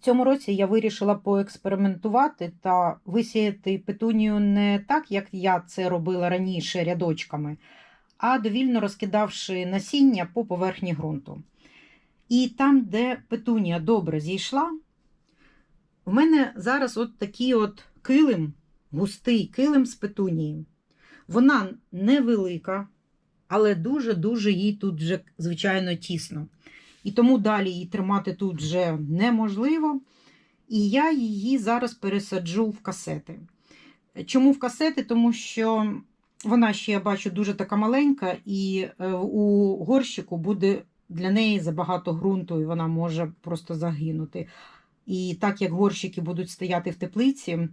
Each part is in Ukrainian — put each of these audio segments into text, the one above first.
цьому році я вирішила поекспериментувати та висіяти петунію не так, як я це робила раніше рядочками, а довільно розкидавши насіння по поверхні ґрунту. І там, де петунія добре зійшла, в мене зараз от такий от килим, густий килим з петунії. Вона невелика, але дуже-дуже їй тут вже, звичайно, тісно. І тому далі її тримати тут вже неможливо. І я її зараз пересаджу в касети. Чому в касети? Тому що вона ще, я бачу, дуже така маленька, і е, у горщику буде для неї забагато ґрунту, і вона може просто загинути. І так як горщики будуть стояти в теплиці,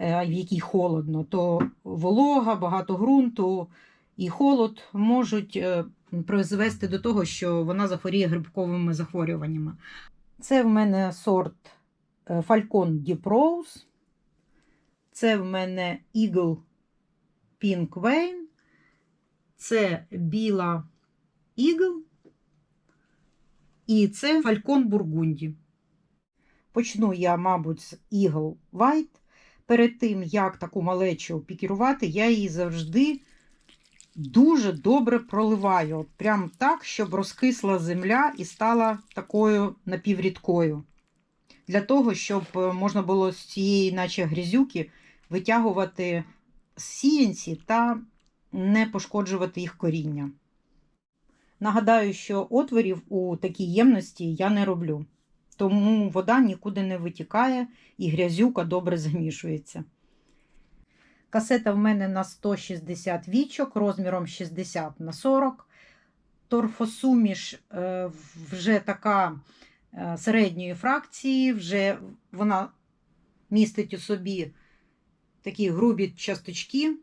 е, в якій холодно, то волога, багато ґрунту і холод можуть е, призвести до того, що вона захворіє грибковими захворюваннями. Це в мене сорт е, Falcon Deep Rose. Це в мене Eagle Pink Vein. Це біла Eagle. І це Falcon Бургунді. Почну я, мабуть, з Eagle White. Перед тим, як таку малечу пікірувати, я її завжди дуже добре проливаю. От Прям так, щоб розкисла земля і стала такою напіврідкою. Для того, щоб е, можна було з цієї, наче грязюки, витягувати сіянці та не пошкоджувати їх коріння. Нагадаю, що отворів у такій ємності я не роблю, тому вода нікуди не витікає і грязюка добре змішується. Касета в мене на 160 вічок розміром 60 на 40. Торфосуміш е, вже така е, середньої фракції, вже вона містить у собі такі грубі часточки.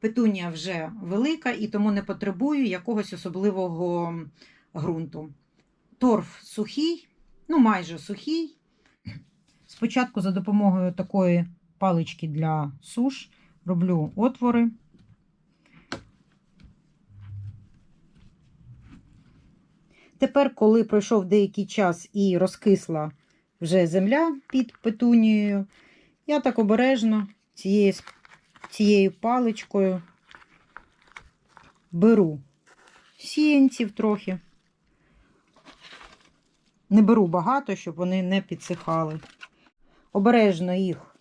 Петунія вже велика і тому не потребую якогось особливого ґрунту. Торф сухий, ну майже сухий. Спочатку за допомогою такої палички для суш роблю отвори. Тепер, коли пройшов деякий час і розкисла вже земля під петунією, я так обережно цією, цією паличкою беру сіянців трохи. Не беру багато, щоб вони не підсихали. Обережно їх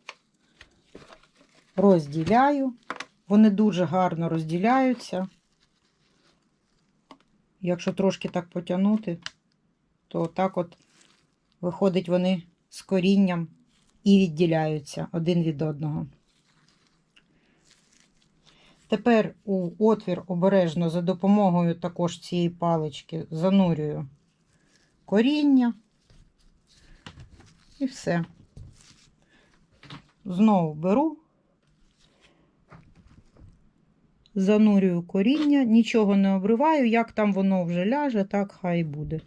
розділяю. Вони дуже гарно розділяються. Якщо трошки так потягнути, то так от виходить вони з корінням і відділяються один від одного. Тепер у отвір обережно за допомогою також цієї палички занурюю коріння і все. Знову беру, занурюю коріння, нічого не обриваю, як там воно вже ляже, так хай буде.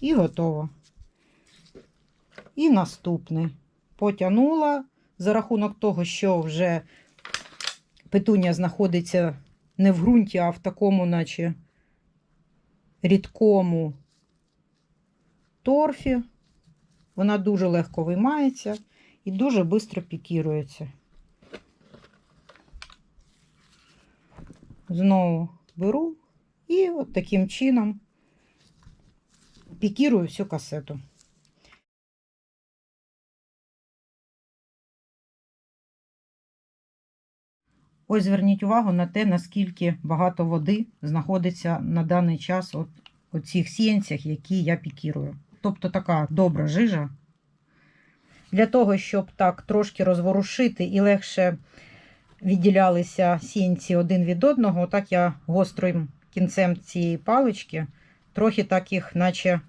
І готово. І наступний. Потягнула за рахунок того, що вже петуня знаходиться не в ґрунті, а в такому, наче рідкому торфі. Вона дуже легко виймається і дуже швидко пікірується. Знову беру і от таким чином пікірую всю касету. Ось зверніть увагу на те, наскільки багато води знаходиться на даний час от у цих сіянцях, які я пікірую. Тобто така добра жижа. Для того, щоб так трошки розворушити і легше відділялися сіянці один від одного, так я гострим кінцем цієї палички трохи так їх, наче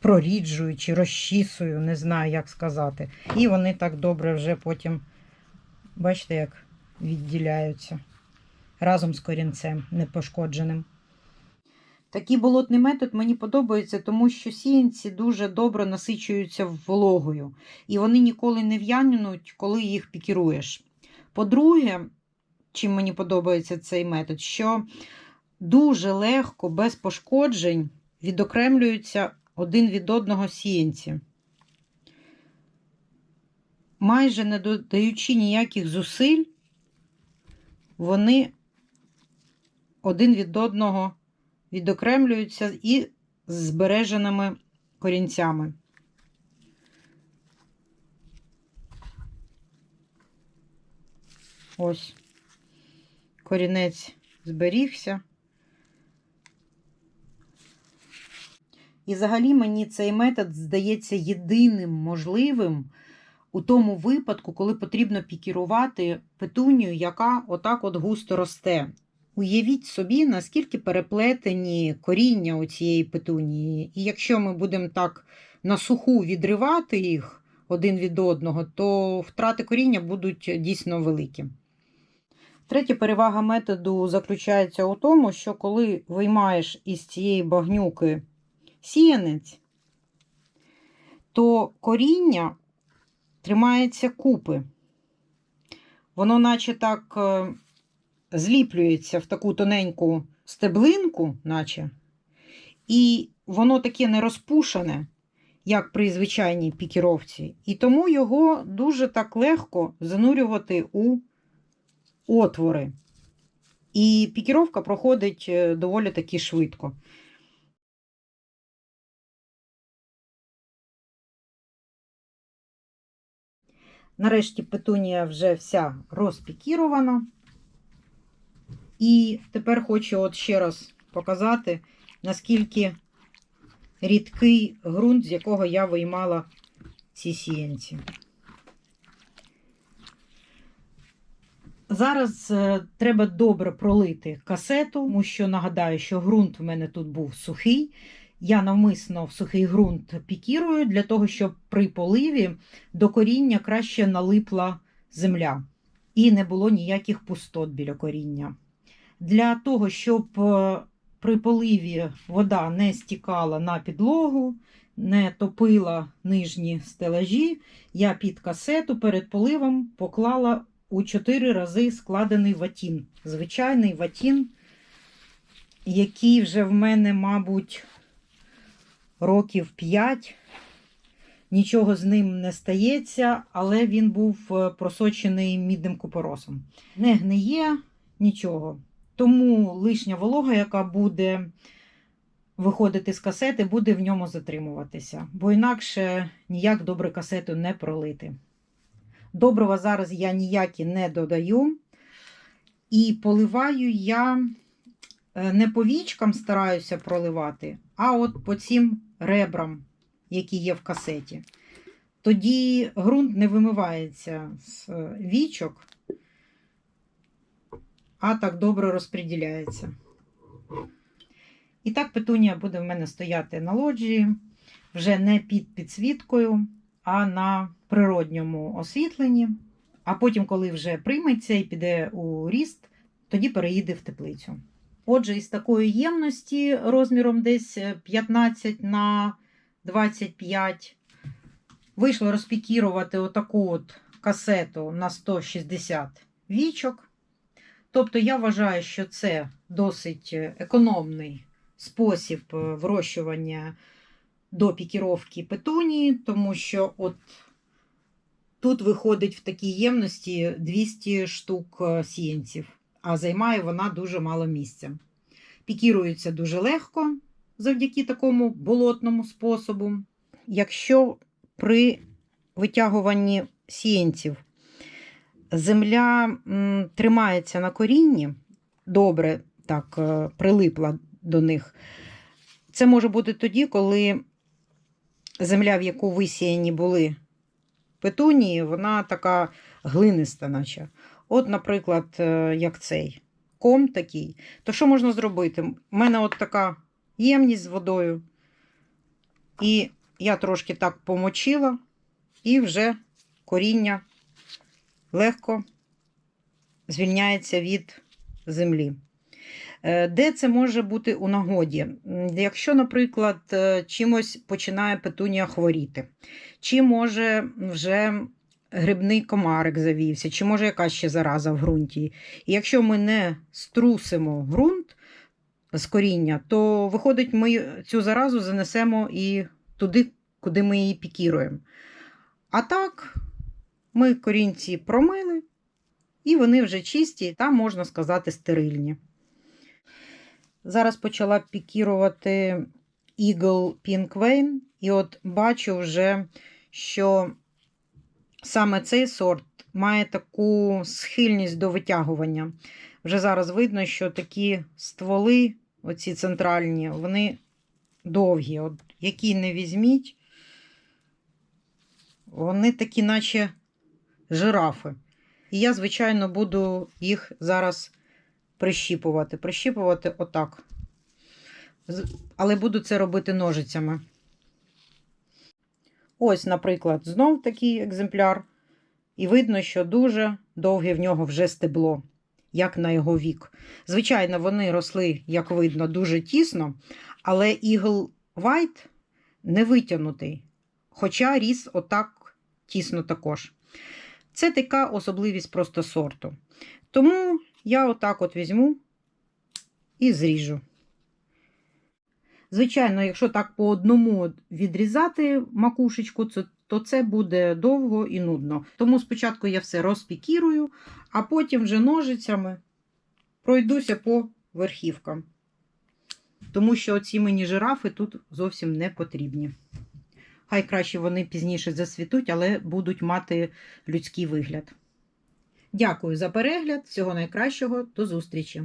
проріджую чи розчісую, не знаю, як сказати. І вони так добре вже потім, бачите, як відділяються разом з корінцем непошкодженим. Такий болотний метод мені подобається, тому що сіянці дуже добре насичуються вологою, і вони ніколи не в'януть, коли їх пікіруєш. По-друге, чим мені подобається цей метод, що дуже легко, без пошкоджень відокремлюються один від одного сіянці. Майже не додаючи ніяких зусиль, вони один від одного відокремлюються і з збереженими корінцями. Ось корінець зберігся. І взагалі мені цей метод здається єдиним можливим у тому випадку, коли потрібно пікірувати петунію, яка отак от густо росте. Уявіть собі, наскільки переплетені коріння у цієї петунії. І якщо ми будемо так на суху відривати їх один від одного, то втрати коріння будуть дійсно великі. Третя перевага методу заключається у тому, що коли виймаєш із цієї багнюки сіянець, то коріння тримається купи. Воно, наче так, е, зліплюється в таку тоненьку стеблинку, наче, і воно таке не розпушене, як при звичайній пікіровці, і тому його дуже так легко занурювати у отвори. І пікіровка проходить е, доволі таки швидко. Нарешті петунія вже вся розпікірована. І тепер хочу от ще раз показати, наскільки рідкий ґрунт, з якого я виймала ці сіянці. Зараз е, треба добре пролити касету, тому що нагадаю, що ґрунт в мене тут був сухий. Я навмисно в сухий ґрунт пікірую для того, щоб при поливі до коріння краще налипла земля і не було ніяких пустот біля коріння. Для того, щоб е, при поливі вода не стікала на підлогу, не топила нижні стелажі, я під касету перед поливом поклала у 4 рази складений ватін. Звичайний ватін, який вже в мене, мабуть, років 5. Нічого з ним не стається, але він був е, просочений мідним купоросом. Не гниє нічого. Тому лишня волога, яка буде виходити з касети, буде в ньому затримуватися, бо інакше ніяк добре касету не пролити. Добрива зараз я ніякі не додаю. І поливаю я е, не по вічкам стараюся проливати, а от по цим ребрам, які є в касеті. Тоді ґрунт не вимивається з е, вічок, а так добре розподіляється. І так петунія буде в мене стояти на лоджії, вже не під підсвіткою, а на природньому освітленні. А потім, коли вже прийметься і піде у ріст, тоді переїде в теплицю. Отже, із такої ємності розміром десь 15 на 25 вийшло розпікірувати отаку от касету на 160 вічок. Тобто, я вважаю, що це досить економний спосіб вирощування до пікіровки петунії, тому що от тут виходить в такій ємності 200 штук сіянців, а займає вона дуже мало місця. Пікірується дуже легко завдяки такому болотному способу. Якщо при витягуванні сіянців земля тримається на корінні, добре так е, прилипла до них, це може бути тоді, коли земля, в яку висіяні були петунії, вона така глиниста, наче. От, наприклад, е, як цей ком такий, то що можна зробити? У мене от така ємність з водою, і я трошки так помочила, і вже коріння легко звільняється від землі. Е, де це може бути у нагоді? Якщо, наприклад, е, чимось починає петунія хворіти, чи може вже грибний комарик завівся, чи може якась ще зараза в ґрунті. І якщо ми не струсимо ґрунт, з коріння, то виходить, ми цю заразу занесемо і туди, куди ми її пікіруємо. А так, ми корінці промили, і вони вже чисті та, можна сказати, стерильні. Зараз почала пікірувати Eagle Pink Vein, і от бачу вже, що саме цей сорт має таку схильність до витягування. Вже зараз видно, що такі стволи, оці центральні, вони довгі. От, які не візьміть, вони такі, наче жирафи. І я, звичайно, буду їх зараз прищіпувати. Прищіпувати отак. Але буду це робити ножицями. Ось, наприклад, знов такий екземпляр. І видно, що дуже довге в нього вже стебло, як на його вік. Звичайно, вони росли, як видно, дуже тісно, але Eagle White не витягнутий, хоча ріс отак тісно також. Це така особливість просто сорту. Тому я отак от візьму і зріжу. Звичайно, якщо так по одному відрізати макушечку, то це буде довго і нудно. Тому спочатку я все розпікірую, а потім вже ножицями пройдуся по верхівкам. Тому що оці мені жирафи тут зовсім не потрібні. Хай краще вони пізніше засвітуть, але будуть мати людський вигляд. Дякую за перегляд. Всього найкращого. До зустрічі!